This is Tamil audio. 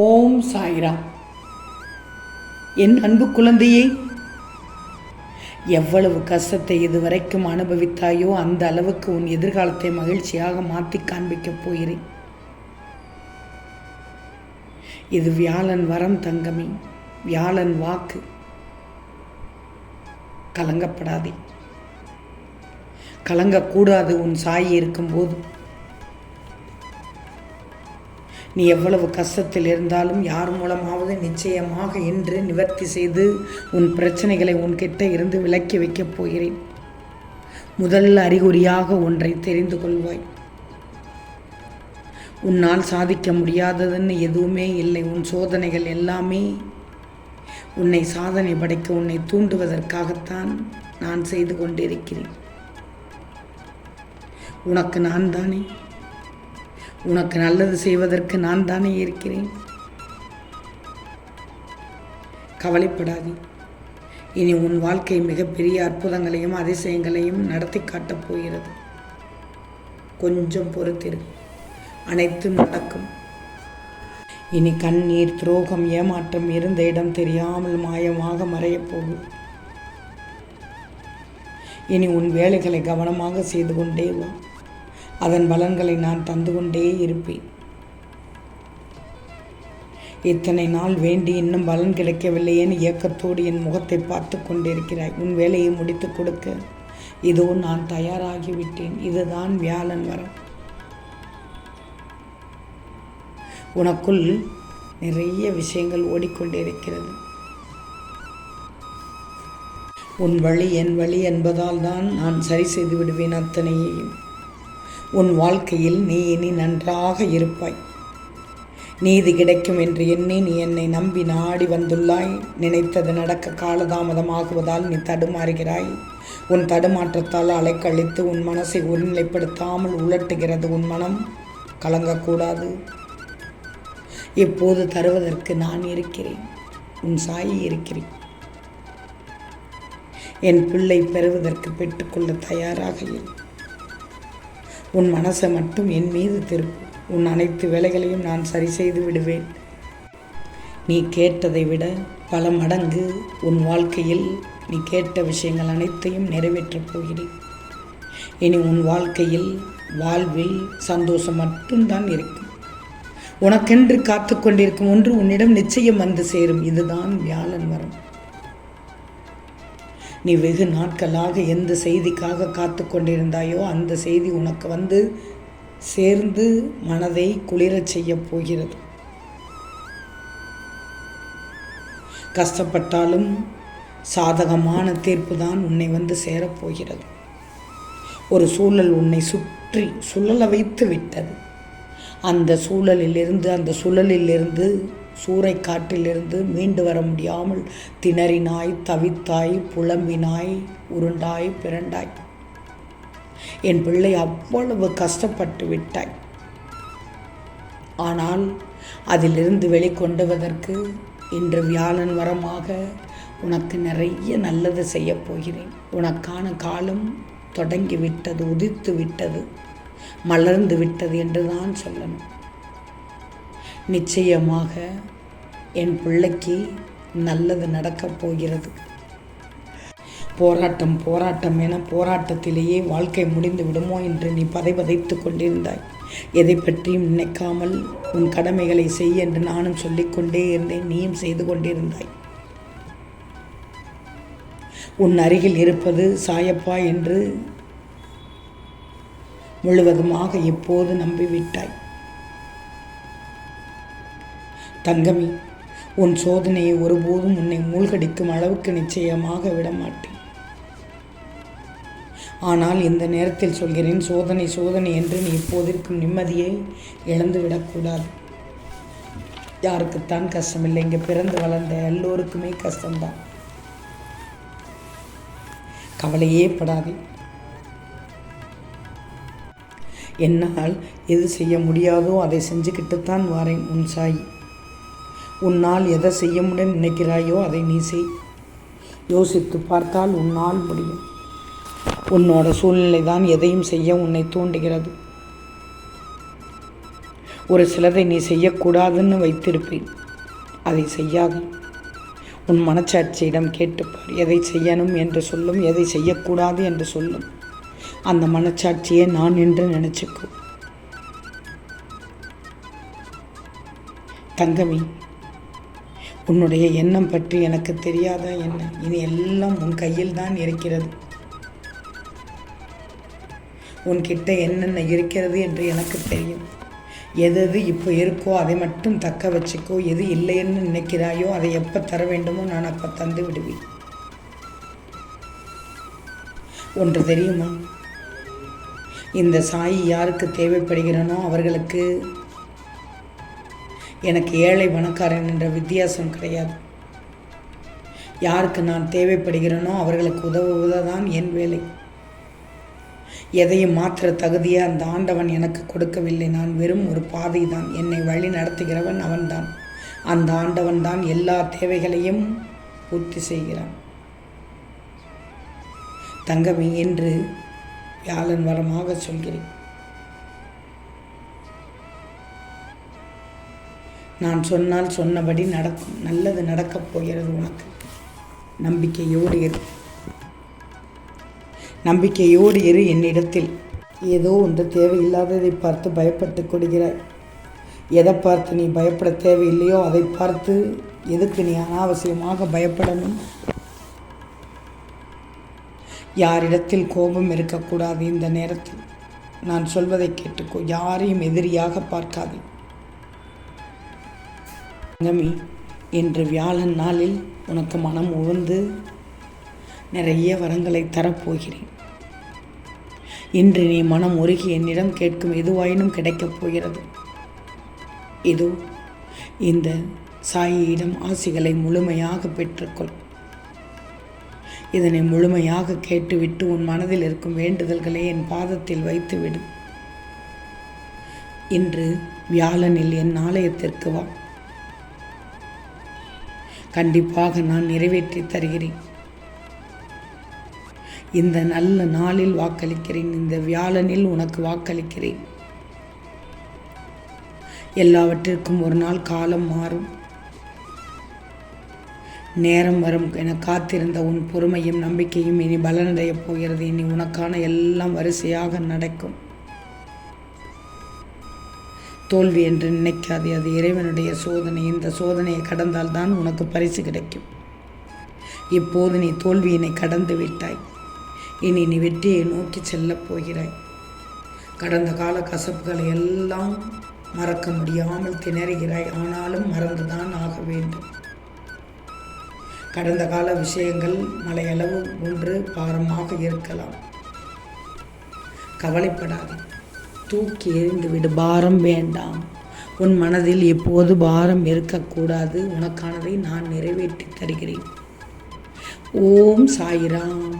ஓம் சாய்ராம் என் அன்பு குழந்தையே எவ்வளவு கஷ்டத்தை இதுவரைக்கும் அனுபவித்தாயோ அந்த அளவுக்கு உன் எதிர்காலத்தை மகிழ்ச்சியாக மாற்றி காண்பிக்கப் போகிறேன். இது வியாழன் வரம் தங்கமே வியாழன் வாக்கு. கலங்கப்படாதே. கலங்கக்கூடாது உன் சாயி இருக்கும்போது. நீ எவ்வளவு கஷ்டத்தில் இருந்தாலும் யார் மூலமாவது நிச்சயமாக என்று நிவர்த்தி செய்து உன் பிரச்சனைகளை உன்கிட்ட இருந்து விலக்கி வைக்கப் போகிறேன். முதல் அறிகுறியாக ஒன்றை தெரிந்து கொள்வாய். உன்னால் சாதிக்க முடியாததுன்னு எதுவுமே இல்லை. உன் சோதனைகள் எல்லாமே உன்னை சாதனை படைக்க உன்னை தூண்டுவதற்காகத்தான் நான் செய்து கொண்டிருக்கிறேன். உனக்கு நான் தானே உனக்கு நல்லது செய்வதற்கு நான் தானே இருக்கிறேன். கவலைப்படாதே. இனி உன் வாழ்க்கை மிகப்பெரிய அற்புதங்களையும் அதிசயங்களையும் நடத்தி காட்டப் போகிறது. கொஞ்சம் பொறுத்திரு. அனைத்தும் நடக்கும். இனி கண்ணீர் துரோகம் ஏமாற்றம் இருந்த இடம் தெரியாமல் மாயமாக மறையப் போகும். இனி உன் வேலைகளை கவனமாக செய்து கொண்டே வா. அதன் பலன்களை நான் தந்து கொண்டே இருப்பேன். இத்தனை நாள் வேண்டி இன்னும் பலன் கிடைக்கவில்லையேன்னு ஏக்கத்தோடு என் முகத்தை பார்த்து கொண்டிருக்கிறாய். உன் வேலையை முடித்து கொடுக்க இதோ நான் தயாராகிவிட்டேன். இதுதான் வியாழன் வரம் உனக்குள் நிறைய விஷயங்கள் ஓடிக்கொண்டிருக்கிறது. உன் வழி என் வழி என்பதால் தான் நான் சரி செய்து விடுவேன் அத்தனையையும். உன் வாழ்க்கையில் நீ இனி நன்றாக இருப்பாய். நீதி கிடைக்கும் என்று எண்ணி நீ என்னை நம்பி நாடி வந்துள்ளாய். நினைத்தது நடக்க காலதாமதமாகுவதால் நீ தடுமாறுகிறாய். உன் தடுமாற்றத்தால் அலைக்கழித்து உன் மனசை ஒருநிலைப்படுத்தாமல் உலட்டுகிறது உன் மனம். கலங்கக்கூடாது. இப்போது தருவதற்கு நான் இருக்கிறேன். உன் சாயி இருக்கிறேன். என் பிள்ளை பெறுவதற்கு பெற்றுக்கொள்ள தயாராக இரு. உன் மனசை மட்டும் என் மீது திருப்பு உன் அனைத்து வேலைகளையும் நான் சரி செய்து விடுவேன். நீ கேட்டதை விட பல மடங்கு உன் வாழ்க்கையில் நீ கேட்ட விஷயங்கள் அனைத்தையும் நிறைவேற்றப் போகிறேன். இனி உன் வாழ்க்கையில் வாழ்வில் சந்தோஷம் மட்டும்தான் இருக்கும். உனக்கென்று காத்து கொண்டிருக்கும் ஒன்று உன்னிடம் நிச்சயம் வந்து சேரும். இதுதான் வியாழன் வரம் நீ வெகு நாட்களாக எந்த செய்திக்காக காத்து கொண்டிருந்தாயோ அந்த செய்தி உனக்கு வந்து சேர்ந்து மனதை குளிரச் செய்ய போகிறது. கஷ்டப்பட்டாலும் சாதகமான தீர்ப்பு தான் உன்னை வந்து சேரப்போகிறது ஒரு சூழல் உன்னை சுற்றி சுழல வைத்து விட்டது. அந்த சூழலிலிருந்து அந்த சுழலிலிருந்து சூறை காற்றிலிருந்து மீண்டு வர முடியாமல் திணறினாய் தவித்தாய் புலம்பினாய் உருண்டாய் பிறண்டாய். என் பிள்ளை அவ்வளவு கஷ்டப்பட்டு விட்டாய். ஆனால் அதிலிருந்து வெளிக்கொண்டுவதற்கு இன்று வியாழன் வரமாக உனக்கு நிறைய நல்லது செய்யப் போகிறேன். உனக்கான காலம் தொடங்கி விட்டது உதித்து விட்டது மலர்ந்து விட்டது என்று தான் சொல்லணும். நிச்சயமாக என் பிள்ளைக்கு நல்லது நடக்கப் போகிறது. போராட்டம் போராட்டம் என போராட்டத்திலேயே வாழ்க்கை முடிந்து விடுமோ என்று நீ பதைபதைத்து கொண்டிருந்தாய். எதை பற்றியும் நினைக்காமல் உன் கடமைகளை செய் என்று நானும் சொல்லிக்கொண்டே இருந்தேன். நீயும் செய்து கொண்டிருந்தாய். உன் அருகில் இருப்பது சாயப்பா என்று முழுவதுமாக எப்போது நம்பிவிட்டாய். தங்கமி உன் சோதனையை ஒருபோதும் உன்னை மூழ்கடிக்கும் அளவுக்கு நிச்சயமாக விடமாட்டேன். ஆனால் இந்த நேரத்தில் சொல்கிறேன் சோதனை சோதனை என்று நீ இப்போதிருக்கும் நிம்மதியை இழந்து விடக்கூடாது யாருக்குத்தான் கஷ்டமில்லை இங்கே பிறந்து வளர்ந்த எல்லோருக்குமே கஷ்டம்தான். கவலையே படாதே. என்னால் எது செய்ய முடியாதோ அதை செஞ்சுக்கிட்டு தான் வாரேன் உன் சாய். உன்னால் எதை செய்ய முடியும் நினைக்கிறாயோ அதை நீ செய். யோசித்து பார்த்தால் உன்னால் முடியும். உன்னோட சூழ்நிலை தான் எதையும் செய்ய உன்னை தூண்டுகிறது. ஒரு சிலதை நீ செய்யக்கூடாதுன்னு வைத்திருப்பேன். அதை செய்யாது. உன் மனச்சாட்சியிடம் கேட்டுப்பார் எதை செய்யணும் என்று சொல்லும் எதை செய்யக்கூடாது என்று சொல்லும். அந்த மனச்சாட்சியை நான் என்று நினச்சிக்கோ. தங்கமி உன்னுடைய எண்ணம் பற்றி எனக்கு தெரியாத எண்ணம் இனி எல்லாம் உன் கையில் தான் இருக்கிறது. உன்கிட்ட என்னென்ன இருக்கிறது என்று எனக்கு தெரியும். எது எது இப்போ இருக்கோ அதை மட்டும் தக்க வச்சுக்கோ. எது இல்லைன்னு நினைக்கிறாயோ அதை எப்போ தர வேண்டுமோ நான் அப்போ தந்து விடுவேன். ஒன்று தெரியுமா? இந்த சாயி யாருக்கு தேவைப்படுகிறனோ அவர்களுக்கு எனக்கு ஏழை பணக்காரன் என்ற வித்தியாசம் கிடையாது. யாருக்கு நான் தேவைப்படுகிறேனோ அவர்களுக்கு உதவுவதுதான் என் வேலை. எதையும் மாற்ற தகுதியை அந்த ஆண்டவன் எனக்கு கொடுக்கவில்லை. நான் வெறும் ஒரு பாதை தான் என்னை வழி நடத்துகிறவன் அவன்தான். அந்த ஆண்டவன் தான் எல்லா தேவைகளையும் பூர்த்தி செய்கிறான். தங்கமி என்று வியாழன் வரமாக சொல்கிறேன். நான் சொன்னால் சொன்னபடி நடக்கும் நல்லது நடக்கப் போகிறது உனக்கு. நம்பிக்கையோடு இரு. நம்பிக்கையோடு இரு என்னிடத்தில். ஏதோ ஒன்று தேவையில்லாததை பார்த்து பயப்பட்டு கொடுகிறாய் எதை பார்த்து நீ பயப்பட தேவையில்லையோ அதை பார்த்து எதுக்கு நீ அனாவசியமாக பயப்படணும்? யாரிடத்தில் கோபம் இருக்கக்கூடாது இந்த நேரத்தில். நான் சொல்வதை கேட்டுக்கோ யாரையும் எதிரியாக பார்க்காதே. தங்கமி இன்று வியாழன் நாளில் உனக்கு மனம் உவந்து நிறைய வரங்களை தரப்போகிறேன். இன்று நீ மனம் உருகி என்னிடம் கேட்கும் எதுவாயினும் கிடைக்கப் போகிறது. இதோ இந்த சாயியிடம் ஆசிகளை முழுமையாக பெற்றுக்கொள். இதனை முழுமையாக கேட்டுவிட்டு உன் மனதில் இருக்கும் வேண்டுதல்களை என் பாதத்தில் வைத்துவிடும் இன்று வியாழனில் என் ஆலயத்திற்கு வா. கண்டிப்பாக நான் நிறைவேற்றி தருகிறேன். இந்த நல்ல நாளில் வாக்களிக்கிறேன். இந்த வியாழனில் உனக்கு வாக்களிக்கிறேன். எல்லாவற்றிற்கும் ஒரு நாள் காலம் மாறும். நேரம் வரும். என காத்திருந்த உன் பொறுமையும் நம்பிக்கையும் இனி பலனடையப் போகிறது. இனி உனக்கான எல்லாம் வரிசையாக நடக்கும். தோல்வி என்று நினைக்காதே அது இறைவனுடைய சோதனை. இந்த சோதனையை கடந்தால் தான் உனக்கு பரிசு கிடைக்கும். இப்போது நீ தோல்வியினை கடந்து விட்டாய். இனி நீ வெற்றியை நோக்கி செல்லப் போகிறாய். கடந்த கால கசப்புகளை எல்லாம் மறக்க முடியாமல் திணறுகிறாய். ஆனாலும் மறந்துதான் ஆக வேண்டும். கடந்த கால விஷயங்கள் மலையளவு ஒன்று பாரமாக இருக்கலாம். கவலைப்படாதே. தூக்கி எறிந்து விடு. பாரம் வேண்டாம். உன் மனதில் எப்போது பாரம் இருக்கக்கூடாது? உனக்கானதை நான் நிறைவேற்றி தருகிறேன். ஓம் சாயிராம்.